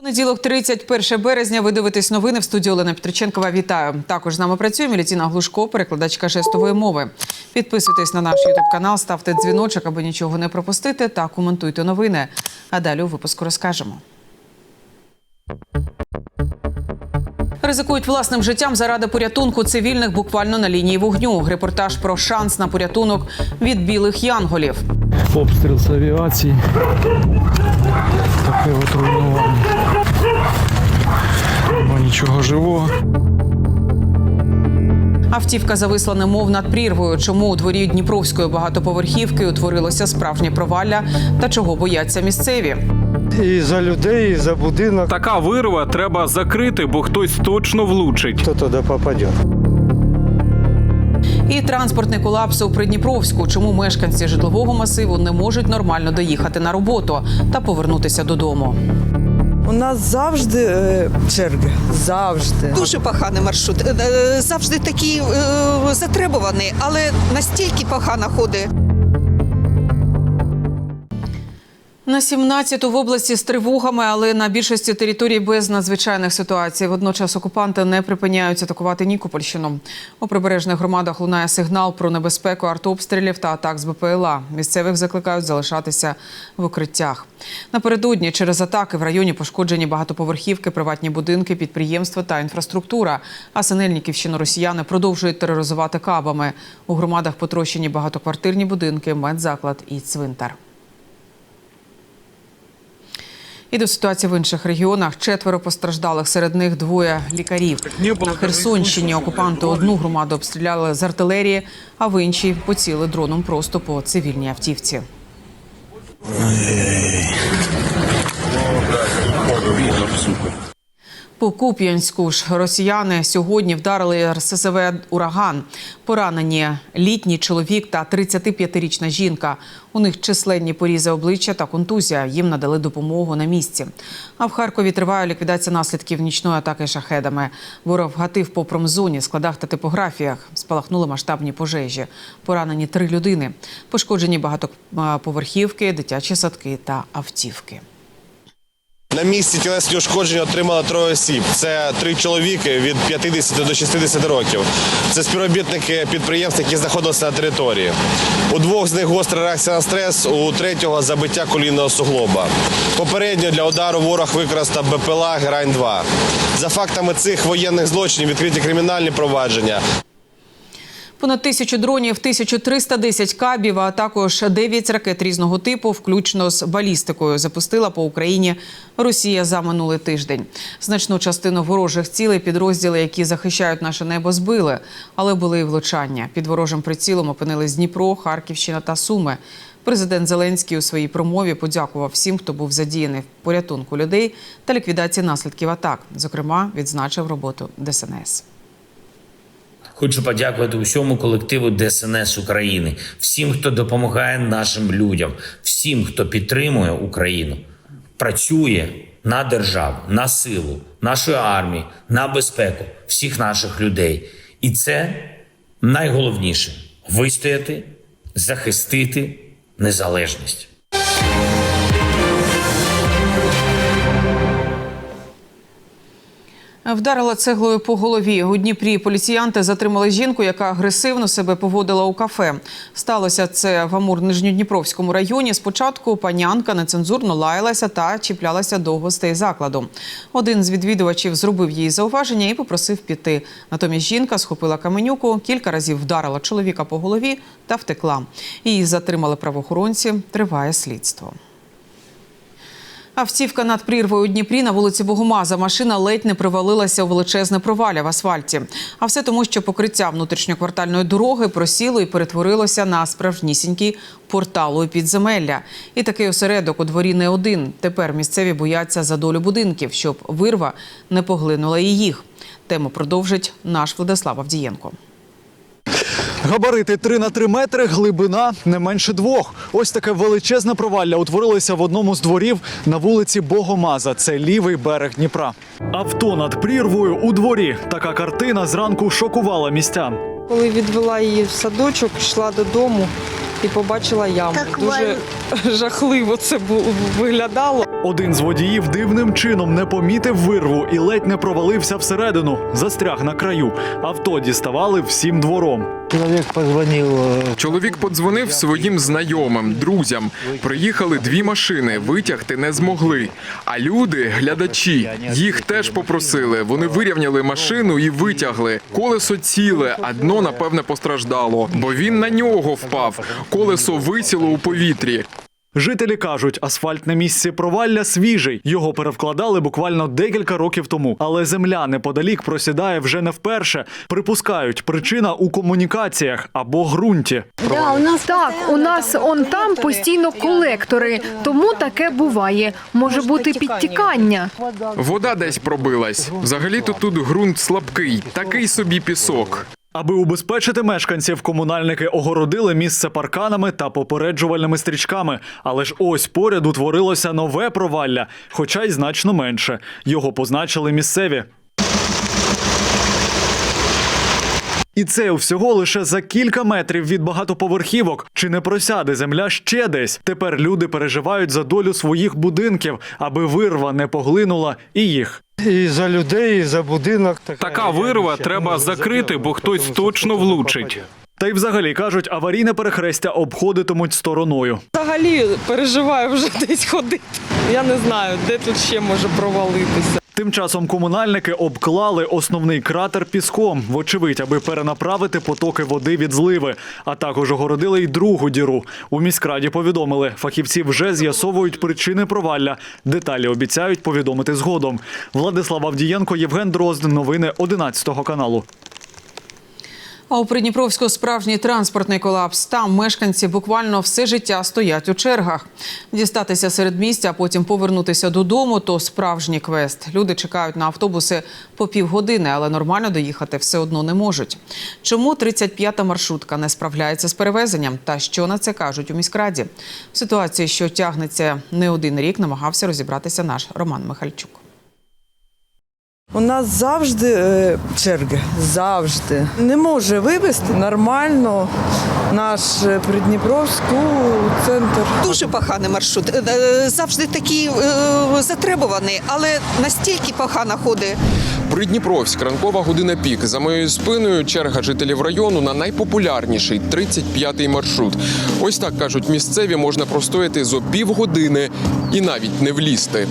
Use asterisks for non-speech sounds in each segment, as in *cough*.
Понеділок, 31 березня. Ви дивитесь новини в студії Олена Петриченкова. Вітаю. Також з нами працює Мілітіна Глушко, перекладачка жестової мови. Підписуйтесь на наш ютуб канал, ставте дзвіночок, аби нічого не пропустити, та коментуйте новини. А далі у випуску розкажемо. Ризикують власним життям заради порятунку цивільних буквально на лінії вогню. Репортаж про шанс на порятунок від білих янголів. обстріл з авіації. Таке от руйнування. Нема нічого живого. Автівка зависла немов над прірвою. Чому у дворі Дніпровської багатоповерхівки утворилося справжнє провалля та чого бояться місцеві? І за людей, і за будинок. Така вирва треба закрити, бо хтось точно влучить. Хто туди попаде? І транспортний колапс у Придніпровську. Чому мешканці житлового масиву не можуть нормально доїхати на роботу та повернутися додому? У нас завжди е, черги. Завжди. Дуже поганий маршрут. Е, е, Завжди такий затребуваний, але настільки погано ходить. На 17-ту в області з тривогами, але на більшості територій без надзвичайних ситуацій. Водночас окупанти не припиняють атакувати Нікопольщину. У прибережних громадах лунає сигнал про небезпеку артобстрілів та атак з БПЛА. Місцевих закликають залишатися в укриттях. Напередодні через атаки в районі пошкоджені багатоповерхівки, приватні будинки, підприємства та інфраструктура. А Синельниківщину росіяни продовжують тероризувати кабами. У громадах потрощені багатоквартирні будинки, медзаклад і цвинтар. І до ситуації в інших регіонах четверо постраждалих, серед них двоє лікарів. На Херсонщині окупанти одну громаду обстріляли з артилерії, а в іншій поціли дроном просто по цивільній автівці. По Куп'янську ж росіяни сьогодні вдарили РСЗВ ураган. Поранені літній чоловік та 35-річна жінка. У них численні порізи обличчя та контузія. Їм надали допомогу на місці. А в Харкові триває ліквідація наслідків нічної атаки шахедами. Ворог гатив по промзоні, складах та типографіях. Спалахнули масштабні пожежі. Поранені три людини. Пошкоджені багатоповерхівки, дитячі садки та автівки. На місці тілесні ушкодження отримали троє осіб. Це три чоловіки від 50 до 60 років. Це співробітники підприємств, які знаходилися на території. У двох з них гостра реакція на стрес, у третього забиття колінного суглоба. Попередньо для удару ворог використав БПЛА Герань-2. За фактами цих воєнних злочинів відкриті кримінальні провадження. Понад тисячу дронів, 1310 кабів, а також 9 ракет різного типу, включно з балістикою, запустила по Україні Росія за минулий тиждень. Значну частину ворожих цілей підрозділи, які захищають наше небо, збили, але були і влучання. Під ворожим прицілом опинились Дніпро, Харківщина та Суми. Президент Зеленський у своїй промові подякував всім, хто був задіяний в порятунку людей та ліквідації наслідків атак. Зокрема, відзначив роботу ДСНС. Хочу подякувати усьому колективу ДСНС України, всім, хто допомагає нашим людям, всім, хто підтримує Україну, працює на державу, на силу, нашої армії, на безпеку всіх наших людей. І це найголовніше вистояти, захистити незалежність. Вдарила цеглою по голові. У Дніпрі поліціянти затримали жінку, яка агресивно себе поводила у кафе. Сталося це в Амур-Нижньодніпровському районі. Спочатку панянка нецензурно лаялася та чіплялася до гостей закладу. Один з відвідувачів зробив їй зауваження і попросив піти. Натомість жінка схопила каменюку, кілька разів вдарила чоловіка по голові та втекла. Її затримали правоохоронці. Триває слідство. Автівка над прірвою у Дніпрі на вулиці Богомаза. Машина ледь не привалилася у величезне провалля в асфальті. А все тому, що покриття внутрішньоквартальної дороги просіло і перетворилося на справжнісінький портал у підземелля. І такий осередок у дворі не один. Тепер місцеві бояться за долю будинків, щоб вирва не поглинула і їх. Тему продовжить наш Владислав Авдієнко. Габарити 3 на 3 метри, глибина не менше двох. Ось таке величезне провалля утворилося в одному з дворів на вулиці Богомаза. Це лівий берег Дніпра. Авто над прірвою у дворі. Така картина зранку шокувала містян. Коли відвела її в садочок, йшла додому і побачила яму. Дуже *laughs* жахливо це виглядало. Один з водіїв дивним чином не помітив вирву і ледь не провалився всередину, застряг на краю. Авто діставали всім двором. Чоловік позвонив. е, Чоловік подзвонив своїм знайомим, друзям. Приїхали дві машини, витягти не змогли. А люди, глядачі, їх теж попросили. Вони вирівняли машину і витягли. Колесо ціле, а дно, напевне, постраждало, бо він на нього впав. Колесо висіло у повітрі. Жителі кажуть, асфальт на місці провалля свіжий. Його перевкладали буквально декілька років тому. Але земля неподалік просідає вже не вперше. Припускають, причина у комунікаціях або ґрунті. Так, у нас он там постійно колектори, тому таке буває. Може бути підтікання. Вода десь пробилась. Взагалі-то тут ґрунт слабкий, такий собі пісок. Аби убезпечити мешканців, комунальники огородили місце парканами та попереджувальними стрічками. Але ж ось поряд утворилося нове провалля, хоча й значно менше. Його позначили місцеві. І це всього лише за кілька метрів від багатоповерхівок. Чи не просяде земля ще десь? Тепер люди переживають за долю своїх будинків, аби вирва не поглинула і їх. І за людей, і за будинок. Така вирва треба закрити, бо хтось точно влучить. Та й взагалі кажуть, аварійне перехрестя обходитимуть стороною. Взагалі переживаю вже *laughs* десь ходити. Я не знаю, де тут ще може провалитися. Тим часом комунальники обклали основний кратер піском, вочевидь, аби перенаправити потоки води від зливи, а також огородили й другу діру. У міськраді повідомили, фахівці вже з'ясовують причини провалля. Деталі обіцяють повідомити згодом. Владислав Авдієнко, Євген Дрозд. Новини 11 каналу. А у Придніпровську справжній транспортний колапс. Там мешканці буквально все життя стоять у чергах. Дістатися серед місця, а потім повернутися додому то справжній квест. Люди чекають на автобуси по півгодини, але нормально доїхати все одно не можуть. Чому 35-та маршрутка не справляється з перевезенням? Та що на це кажуть у міськраді? В ситуації, що тягнеться не один рік, намагався розібратися наш Роман Михальчук. У нас завжди е, черги. Завжди. Не може вивезти нормально наш е, Придніпровську центр. Дуже поганий маршрут. Е, Завжди такий затребуваний, але настільки погано ходить. Придніпровськ, ранкова година пік. За моєю спиною черга жителів району на найпопулярніший 35-й маршрут. Ось так кажуть місцеві, можна простояти зо півгодини і навіть не влізти.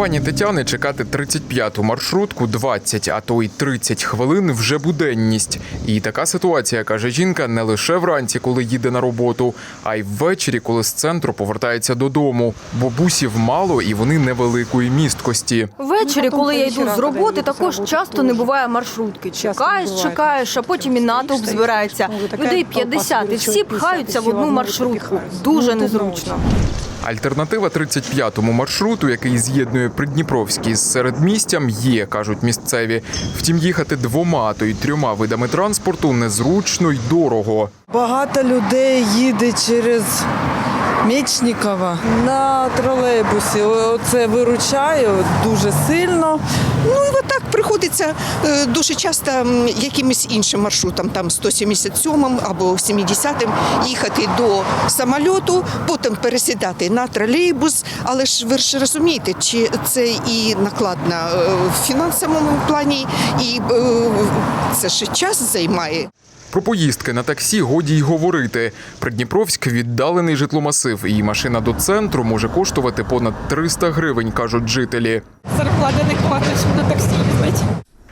Пані Тетяни чекати 35-ту маршрутку 20, а то й 30 хвилин вже буденність. І така ситуація, каже жінка, не лише вранці, коли їде на роботу, а й ввечері, коли з центру повертається додому. Бо бусів мало і вони невеликої місткості. Ввечері, коли я йду з роботи, також часто не буває маршрутки. Чекаєш, чекаєш, а потім і натовп збирається. Людей 50, і всі пхаються в одну маршрутку. Дуже незручно. Альтернатива 35-му маршруту, який з'єднує Придніпровський з середмістям, є, кажуть місцеві. Втім, їхати двома, то й трьома видами транспорту незручно й дорого. Багато людей їде через Мечникова на тролейбусі. Це виручає дуже сильно. Ну, приходиться е, дуже часто якимось іншим маршрутом, там 177-м або 70-м, їхати до самольоту, потім пересідати на тролейбус. Але ж ви ж розумієте, чи це і накладно е, в фінансовому плані, і е, це ж час займає. Про поїздки на таксі годі й говорити. Придніпровськ віддалений житломасив, і машина до центру може коштувати понад 300 гривень, кажуть жителі. Зарплати не хватить, на таксі.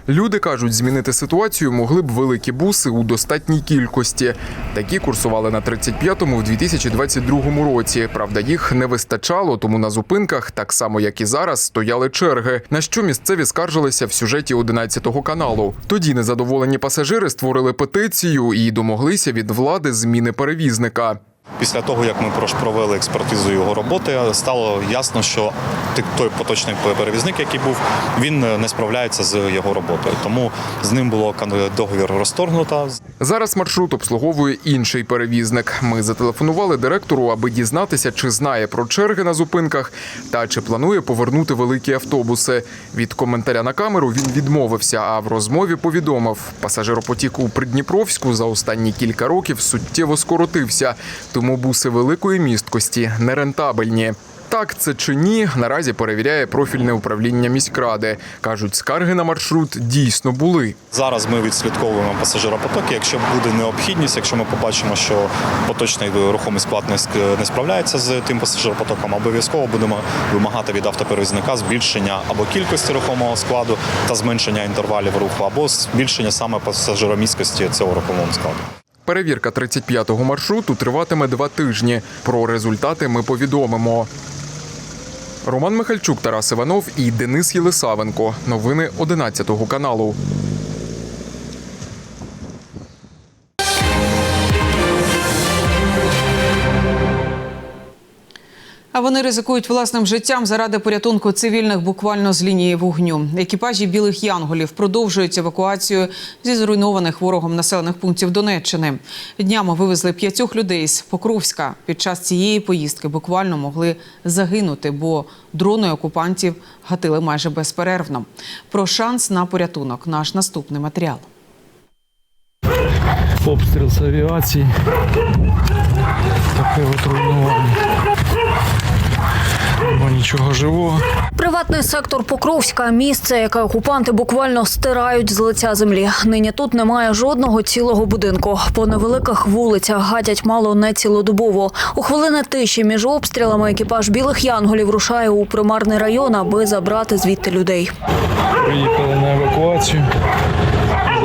Люди кажуть, змінити ситуацію могли б великі буси у достатній кількості. Такі курсували на 35-му в 2022 році. Правда, їх не вистачало, тому на зупинках, так само як і зараз, стояли черги. На що місцеві скаржилися в сюжеті 11 каналу. Тоді незадоволені пасажири створили петицію і домоглися від влади зміни перевізника. Після того, як ми провели експертизу його роботи, стало ясно, що той поточний перевізник, який був, він не справляється з його роботою. Тому з ним було договір розторгнуто. Зараз маршрут обслуговує інший перевізник. Ми зателефонували директору, аби дізнатися, чи знає про черги на зупинках та чи планує повернути великі автобуси. Від коментаря на камеру він відмовився, а в розмові повідомив, пасажиропотік у Придніпровську за останні кілька років суттєво скоротився, тому буси великої місткості нерентабельні. Так це чи ні, наразі перевіряє профільне управління міськради. кажуть, скарги на маршрут дійсно були. Зараз ми відслідковуємо пасажиропотоки. Якщо буде необхідність, якщо ми побачимо, що поточний рухомий склад не справляється з тим пасажиропотоком, обов'язково будемо вимагати від автоперевізника збільшення або кількості рухомого складу та зменшення інтервалів руху, або збільшення саме пасажиромісткості цього рухомого складу. Перевірка 35-го маршруту триватиме два тижні. Про результати ми повідомимо. Роман Михальчук, Тарас Іванов і Денис Єлисавенко. Новини 11 каналу. Вони ризикують власним життям заради порятунку цивільних буквально з лінії вогню. Екіпажі білих янголів продовжують евакуацію зі зруйнованих ворогом населених пунктів Донеччини. Днями вивезли п'ятьох людей з Покровська. Під час цієї поїздки буквально могли загинути, бо дрони окупантів гатили майже безперервно. Про шанс на порятунок наш наступний матеріал. Обстріл з авіації. Таке от. Нічого живого. Приватний сектор Покровська місце, яке окупанти буквально стирають з лиця землі. Нині тут немає жодного цілого будинку. По невеликих вулицях гадять мало не цілодобово. У хвилини тиші між обстрілами екіпаж білих янголів рушає у примарний район, аби забрати звідти людей. Приїхали на евакуацію.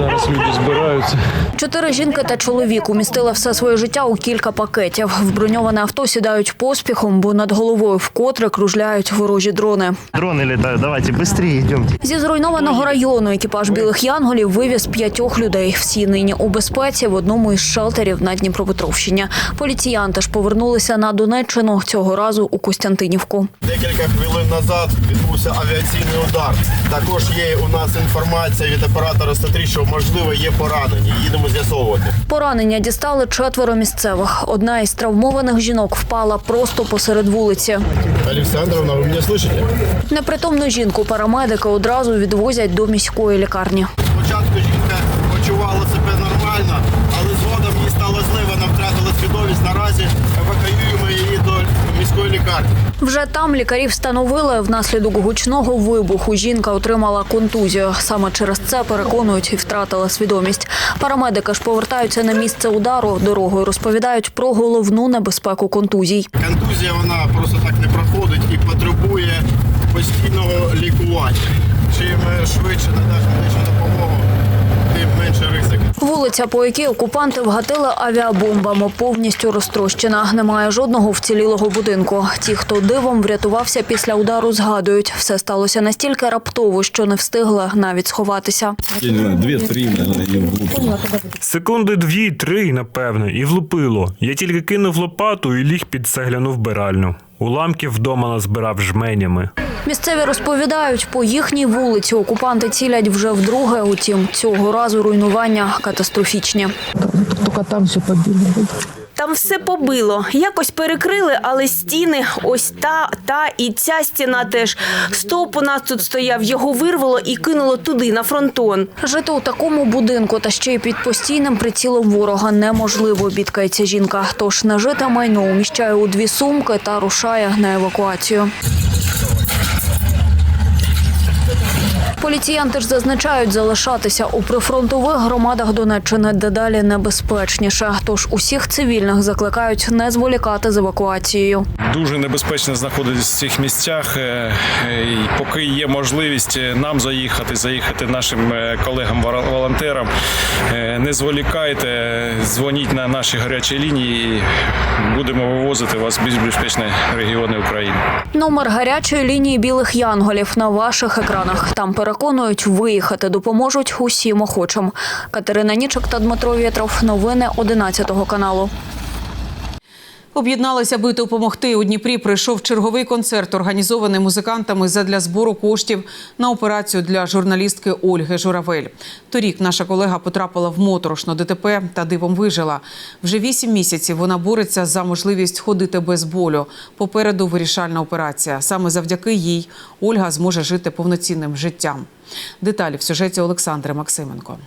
Зараз люди збираються. Чотири жінки та чоловік умістили все своє життя у кілька пакетів. В броньоване авто сідають поспіхом, бо над головою вкотре кружляють ворожі дрони. Дрони літають, давайте швидше йдемо. Зі зруйнованого району екіпаж білих янголів вивіз п'ятьох людей. Всі нині у безпеці в одному із шелтерів на Дніпропетровщині. Поліціянти ж повернулися на Донеччину цього разу у Костянтинівку. Декілька хвилин назад відбувся авіаційний удар. Також є у нас інформація від оператора 103, що можливо є поранені. Їдемо з'ясовувати. Поранення дістали четверо місцевих. Одна із травмованих жінок впала просто посеред вулиці. Олександровна, ви мене слышите? Непритомну жінку парамедики одразу відвозять до міської лікарні. Спочатку жінка почувала себе нормально, але згодом їй стало зле, вона втратила свідомість. Наразі евакуюємо міської лікарні. Вже там лікарі встановили внаслідок гучного вибуху. Жінка отримала контузію. Саме через це переконують і втратила свідомість. Парамедики ж повертаються на місце удару. Дорогою розповідають про головну небезпеку контузій. Контузія вона просто так не проходить і потребує постійного лікування. Чим швидше надати медичну допомогу, тим менше ризики. Вулиця, по якій окупанти вгатили авіабомбами, повністю розтрощена. Немає жодного вцілілого будинку. Ті, хто дивом врятувався після удару, згадують, все сталося настільки раптово, що не встигли навіть сховатися. Секунди дві-три, напевно, і влупило. Я тільки кинув лопату і ліг під цегляну вбиральню. Уламків вдома назбирав жменями. Місцеві розповідають, по їхній вулиці окупанти цілять вже вдруге. Утім, цього разу руйнування катастрофічні. Там все побило. Якось перекрили, але стіни, ось та, та і ця стіна теж. Стовп у нас тут стояв, його вирвало і кинуло туди, на фронтон. Жити у такому будинку та ще й під постійним прицілом ворога неможливо, бідкається жінка. Тож нажите майно уміщає у дві сумки та рушає на евакуацію. Поліціянти ж зазначають залишатися у прифронтових громадах Донеччини дедалі небезпечніше. Тож усіх цивільних закликають не зволікати з евакуацією. Дуже небезпечно знаходитися в цих місцях. Е, е, і Поки є можливість е, нам заїхати, заїхати нашим колегам-волонтерам. Е, Не зволікайте, дзвоніть на наші гарячі лінії. і Будемо вивозити вас в більш безпечні регіони України. Номер гарячої лінії білих янголів на ваших екранах. Там переконують, виїхати допоможуть усім охочим. Катерина Нічок та Дмитро Вєтров. Новини 11 каналу. Об'єдналися, аби допомогти. У Дніпрі прийшов черговий концерт, організований музикантами задля збору коштів на операцію для журналістки Ольги Журавель. Торік наша колега потрапила в моторошну ДТП та дивом вижила. Вже вісім місяців вона бореться за можливість ходити без болю. Попереду вирішальна операція. Саме завдяки їй Ольга зможе жити повноцінним життям. Деталі в сюжеті Олександри Максименко.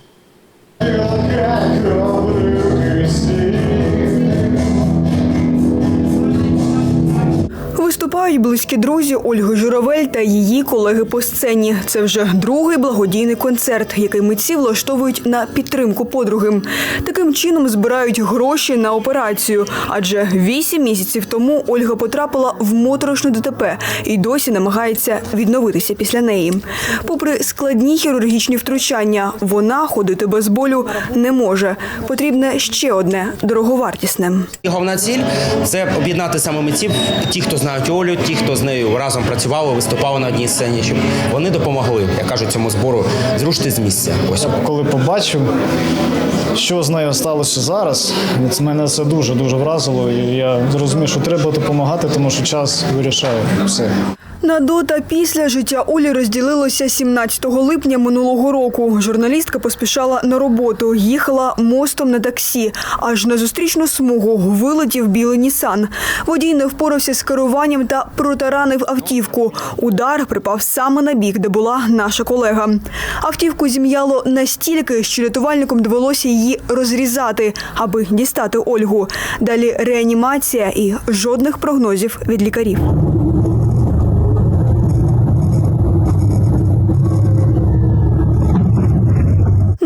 Виступають близькі друзі Ольги Журавель та її колеги по сцені. Це вже другий благодійний концерт, який митці влаштовують на підтримку подруги. Таким чином збирають гроші на операцію. Адже вісім місяців тому Ольга потрапила в моторошну ДТП і досі намагається відновитися після неї. Попри складні хірургічні втручання, вона ходити без болю не може. Потрібне ще одне дороговартісне. Головна ціль це об'єднати саме митців, ті, хто знають Олю, ті, хто з нею разом працювали, виступали на одній сцені, щоб вони допомогли, як кажуть, цьому збору зрушити з місця. Ось коли побачив, що з нею сталося зараз, це мене це дуже дуже вразило. І я зрозумів, що треба допомагати, тому що час вирішає все. На до та після життя Олі розділилося 17 липня минулого року. Журналістка поспішала на роботу, їхала мостом на таксі. Аж на зустрічну смугу вилетів білий Нісан. Водій не впорався з керуванням та протаранив автівку. Удар припав саме на бік, де була наша колега. Автівку зім'яло настільки, що рятувальникам довелося її розрізати, аби дістати Ольгу. Далі реанімація і жодних прогнозів від лікарів.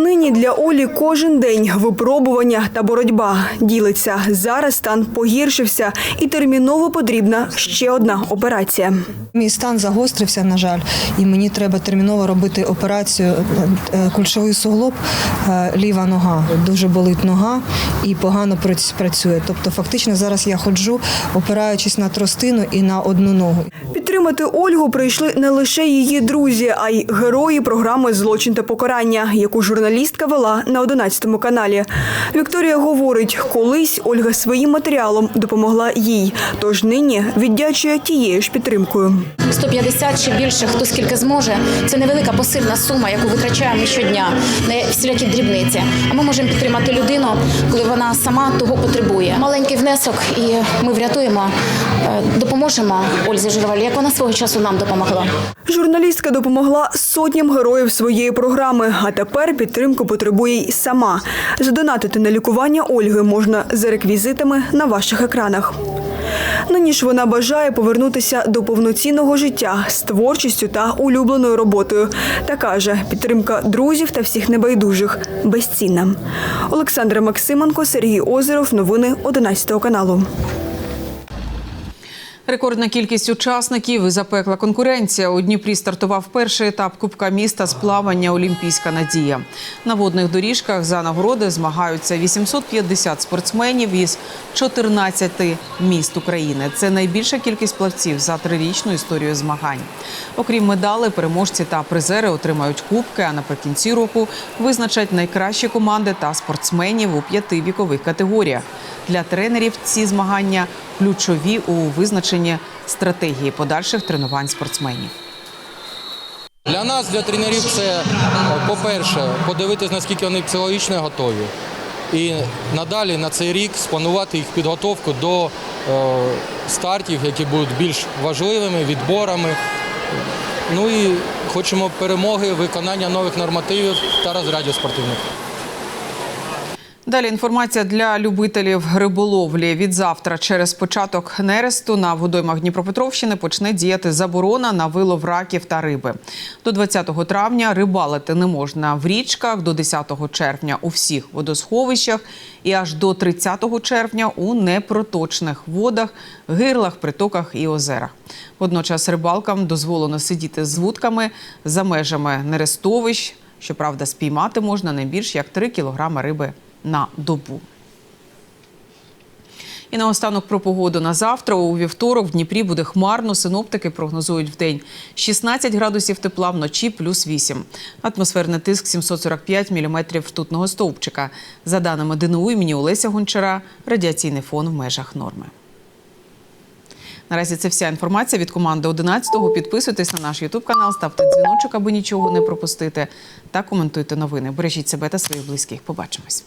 Нині для Олі кожен день випробування та боротьба ділиться. Зараз стан погіршився і терміново потрібна ще одна операція. Мій стан загострився, на жаль, і мені треба терміново робити операцію е, кульшовий суглоб, е, ліва нога. Дуже болить нога і погано працює. Тобто, фактично зараз я ходжу, опираючись на тростину і на одну ногу. Підтримати Ольгу прийшли не лише її друзі, а й герої програми Злочин та покарання, яку журналістка вела на 11 каналі. Вікторія говорить, колись Ольга своїм матеріалом допомогла їй, тож нині віддячує тією ж підтримкою. 150 чи більше, хто скільки зможе. Це невелика посильна сума, яку витрачаємо щодня на всілякі дрібниці. А ми можемо підтримати людину, коли вона сама того потребує. Маленький внесок, і ми врятуємо, е, допоможемо Ользі Журавель, як вона свого часу нам допомогла. Журналістка допомогла сотням героїв своєї програми, а тепер підтримку потребує й сама. Задонатити на лікування Ольги можна за реквізитами на ваших екранах. Нині ж вона бажає повернутися до повноцінного життя з творчістю та улюбленою роботою. Та каже, підтримка друзів та всіх небайдужих безцінна. Олександра Максименко, Сергій Озеров. Новини 11 каналу. Рекордна кількість учасників і запекла конкуренція. У Дніпрі стартував перший етап Кубка міста з плавання Олімпійська надія. На водних доріжках за нагороди змагаються 850 спортсменів із 14 міст України. Це найбільша кількість плавців за трирічну історію змагань. Окрім медалей, переможці та призери отримають кубки. А наприкінці року визначать найкращі команди та спортсменів у п'яти вікових категоріях. Для тренерів ці змагання ключові у визначенні стратегії подальших тренувань спортсменів. Для нас, для тренерів, це по-перше, подивитись, наскільки вони психологічно готові. І надалі на цей рік спланувати їх підготовку до е, стартів, які будуть більш важливими, відборами. Ну і хочемо перемоги, виконання нових нормативів та розрядів спортивних. Далі інформація для любителів риболовлі. Від завтра через початок нересту на водоймах Дніпропетровщини почне діяти заборона на вилов раків та риби. До 20 травня рибалити не можна в річках, до 10 червня у всіх водосховищах і аж до 30 червня у непроточних водах, гирлах, притоках і озерах. Водночас рибалкам дозволено сидіти з вудками за межами нерестовищ. Щоправда, спіймати можна не більш як 3 кілограми риби на добу. І наостанок про погоду на завтра. У вівторок в Дніпрі буде хмарно. Синоптики прогнозують в день 16 градусів тепла, вночі плюс 8. Атмосферний тиск 745 міліметрів ртутного стовпчика. За даними ДНУ імені Олеся Гончара, радіаційний фон в межах норми. Наразі це вся інформація від команди 11-го. Підписуйтесь на наш Ютуб канал, ставте дзвіночок, аби нічого не пропустити. Та коментуйте новини. Бережіть себе та своїх близьких. Побачимось.